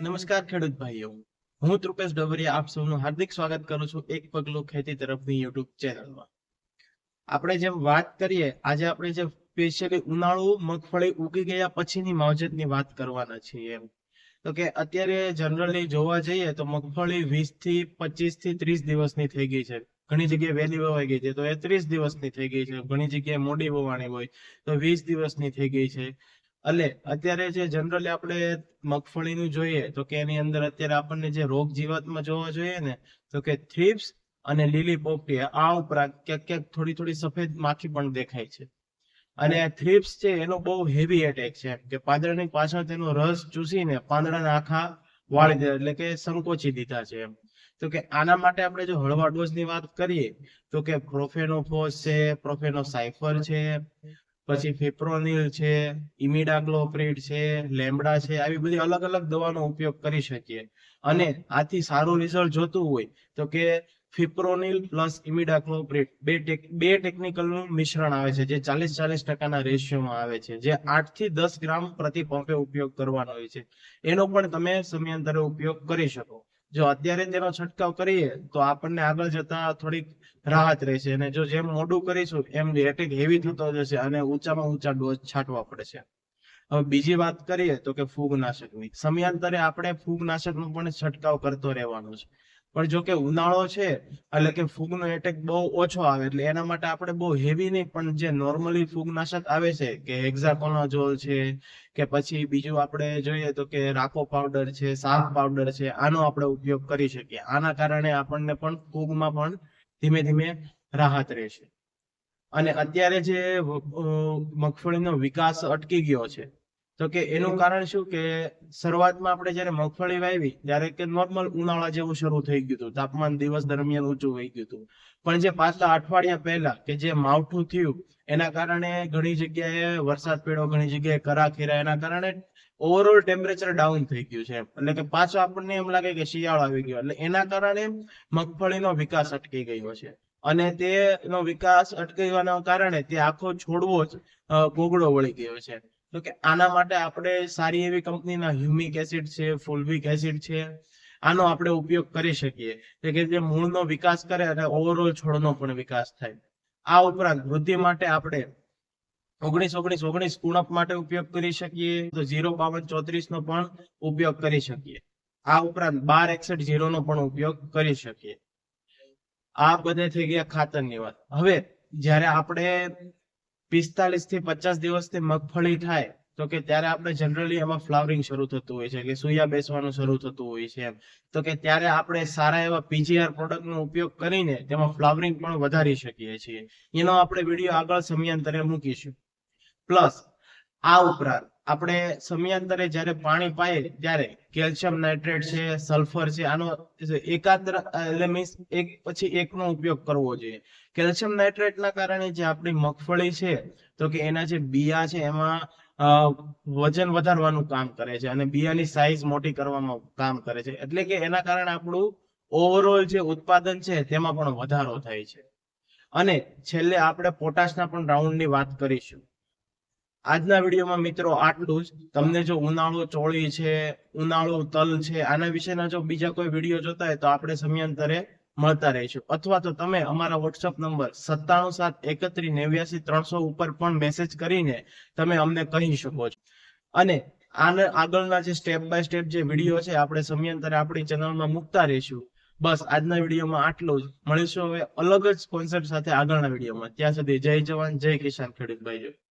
નમસ્કાર, ખેડૂત ભાઈઓ. હું ત્રુપેશ ડબરિયા આપ સૌનું હાર્દિક સ્વાગત કરું છું એક પગલું ખેતી તરફની યુટ્યુબ ચેનલમાં. આપણે જેમ વાત કરીએ, આજે આપણે જે સ્પેશિયલી ઉનાળુ, મગફળી ઉગી ગયા પછીની માવજતની વાત કરવાના છીએ એમ. તો કે અત્યારે જનરલી જોવા જઈએ તો મગફળી વીસથી પચીસથી ત્રીસ દિવસની થઈ ગઈ છે. ઘણી જગ્યાએ વહેલી વવાઈ ગઈ છે તો એ ત્રીસ દિવસની થઈ ગઈ છે. ઘણી જગ્યાએ મોડી વવાણી હોય તો વીસ દિવસની થઈ ગઈ છે. એટલે અત્યારે જે જનરલી આપણે મગફળીનું જોઈએ, તો કે એની અંદર અત્યારે આપણને જે રોગ જીવાતમાં જોવા જોઈએ ને, તો કે થ્રીપ્સ અને લીલી પોપટી આ ઉપરાંત ક્યાંક ક્યાંક થોડી થોડી સફેદ માખી પણ દેખાય છે. અને થ્રિપ્સ છે, એનો બહુ હેવી એટેક છે કે પાંદડાની પાછળ તેનો રસ ચૂસીને પાંદડાના આખા વાળી દે, એટલે કે સંકોચી દીધા છે, એમ. તો કે આના માટે આપણે જો હળવા ડોઝની વાત કરીએ, તો કે પ્રોફેનોફોસ છે પ્રોફેનો સાયફર છે પછી ફિપ્રોનિલ છે ઇમિડાગ્લોપ્રિડ છે લેમ્બડા છે, આવી બધી અલગ અલગ દવાનો ઉપયોગ કરી શકીએ. અને આથી સારું રિઝલ્ટ જોતું હોય તો કે ફિપ્રોનિલ પ્લસ ઇમિડાક્લોપ્રિડ બે ટેક, બે ટેકનિકલનું મિશ્રણ આવે છે, જે ચાલીસ ચાલીસ ટકાના રેશિયોમાં આવે છે, જે આઠથી દસ ગ્રામ પ્રતિ પંપે ઉપયોગ કરવાનો હોય છે. એનો પણ તમે સમયાંતરે ઉપયોગ કરી શકો. જો અત્યારે તેનો છંટકાવ કરીએ, તો આપણને આગળ જતા થોડીક રાહત રહેશે. અને જો જેમ મોડું કરીશું, એમ એટેક હેવી થતો જશે અને ઊંચામાં ઊંચા ડોઝ છાંટવા પડશે હવે બીજી વાત કરીએ તો કે ફૂગનાશકની. સમયાંતરે આપણે ફૂગનાશકનો પણ છંટકાવ કરતો રહેવાનો છે. પણ જો કે ઉનાળો છે, એટલે કે ફૂગનો એટેક બહુ ઓછો આવે, એટલે એના માટે આપણે બહુ હેવી નહીં, પણ જે નોર્મલી ફૂગનાશક આવે છે, કે હેક્ઝાકોનાઝોલ છે, કે પછી બીજું આપણે જોઈએ તો કે રાકો પાવડર છે સાફ પાવડર છે, આનો આપણે ઉપયોગ કરી શકીએ. આના કારણે આપણને પણ ફૂગમાં પણ ધીમે ધીમે રાહત રહેશે. અને અત્યારે જે મગફળીનો વિકાસ અટકી ગયો છે તો કે એનું કારણ શું કે શરૂઆતમાં આપણે જ્યારે મગફળી વાવી ત્યારે કે નોર્મલ ઉનાળા જેવું શરૂ થઈ ગયું હતું. તાપમાન દિવસ દરમિયાન ઊંચું વહી ગયું હતું. પણ જે પાછલા અઠવાડિયા પહેલા કે જે માવઠું થયું એના કારણે ઘણી જગ્યાએ વરસાદ પડ્યો ઘણી જગ્યાએ કરા ખીરા એના કારણે ઓવરઓલ ટેમ્પરેચર ડાઉન થઈ ગયું છે એટલે કે પાછો આપણને એમ લાગે કે શિયાળો આવી ગયો. એટલે એના કારણે મગફળીનો વિકાસ અટકી ગયો છે. અને તેનો વિકાસ અટકાવવાના કારણે તે આખો છોડવો જ અ, વળી ગયો છે. તો કે આના માટે આપણે સારી એવી કંપનીના હ્યુમિક એસિડ છે, ફુલવિક એસિડ છે, આનો આપણે ઉપયોગ કરી શકીએ. એટલે કે જે મૂળનો વિકાસ કરે અને ઓવરઓલ છોડનો પણ વિકાસ થાય. આ ઉપરાંત વૃદ્ધિ માટે આપણે ઓગણીસ ઓગણીસ ઓગણીસ કુણપ માટે ઉપયોગ કરી શકીએ. તો ઝીરો બાવન ચોત્રીસ નો પણ ઉપયોગ કરી શકીએ. આ ઉપરાંત બાર એકસઠ ઝીરો નો પણ ઉપયોગ કરી શકીએ. આ બધે થઈ ગયા ખાતરની વાત. હવે જ્યારે આપણે પિસ્તાલીસથી પચાસ દિવસથી મગફળી થાય, તો કે ત્યારે આપણે જનરલી એમાં ફ્લાવરિંગ શરૂ થતું હોય છે કે સુયા બેસવાનું શરૂ થતું હોય છે એમ. તો કે ત્યારે આપણે સારા એવા પીજીઆર પ્રોડક્ટનો ઉપયોગ કરીને તેમાં ફ્લાવરિંગ પણ વધારી શકીએ છીએ. એનો આપણે વીડિયો આગળ સમયાંતરે મૂકીશું. પ્લસ આ ઉપરાંત આપણે સમયાંતરે જ્યારે પાણી પાઈએ ત્યારે કેલ્શિયમ નાઇટ્રેટ છે, સલ્ફર છે, આનો એકાદ્ર એટલે મીન્સ એક પછી એકનો ઉપયોગ કરવો જોઈએ. કેલ્શિયમ નાઇટ્રેટના કારણે જે આપણી મગફળી છે, તો કે એના જે બિયા છે, એમાં વજન વધારવાનું કામ કરે છે અને બિયાની સાઇઝ મોટી કરવામાં કામ કરે છે. એટલે કે એના કારણે આપણું ઓવરઓલ જે ઉત્પાદન છે, તેમાં પણ વધારો થાય છે. અને છેલ્લે આપણે પોટાશના પણ રાઉન્ડની વાત કરીશું. આજના વિડીયોમાં મિત્રો આટલું જ. તમને જો ઉનાળો ચોળી છે, ઉનાળો તલ છે, આના વિશેના જો બીજા કોઈ વીડિયો જોતા હોય તો આપણે સમયાંતરે મળતા રહીશું. અથવા તો તમે અમારા વોટ્સઅપ નંબર સત્તાણું સાત એકત્રીસ નેવ્યાસી ત્રણસો ઉપર પણ મેસેજ કરીને તમે અમને કહી શકો છો. અને આને આગળના જે સ્ટેપ બાય સ્ટેપ જે વીડિયો છે, આપણે સમયાંતરે આપણી ચેનલમાં મૂકતા રહીશું. બસ આજના વિડીયોમાં આટલું જ. મળીશું હવે અલગ જ કોન્સેપ્ટ સાથે આગળના વિડીયોમાં. ત્યાં સુધી જય જવાન, જય કિસાન ખેડૂત ભાઈઓ.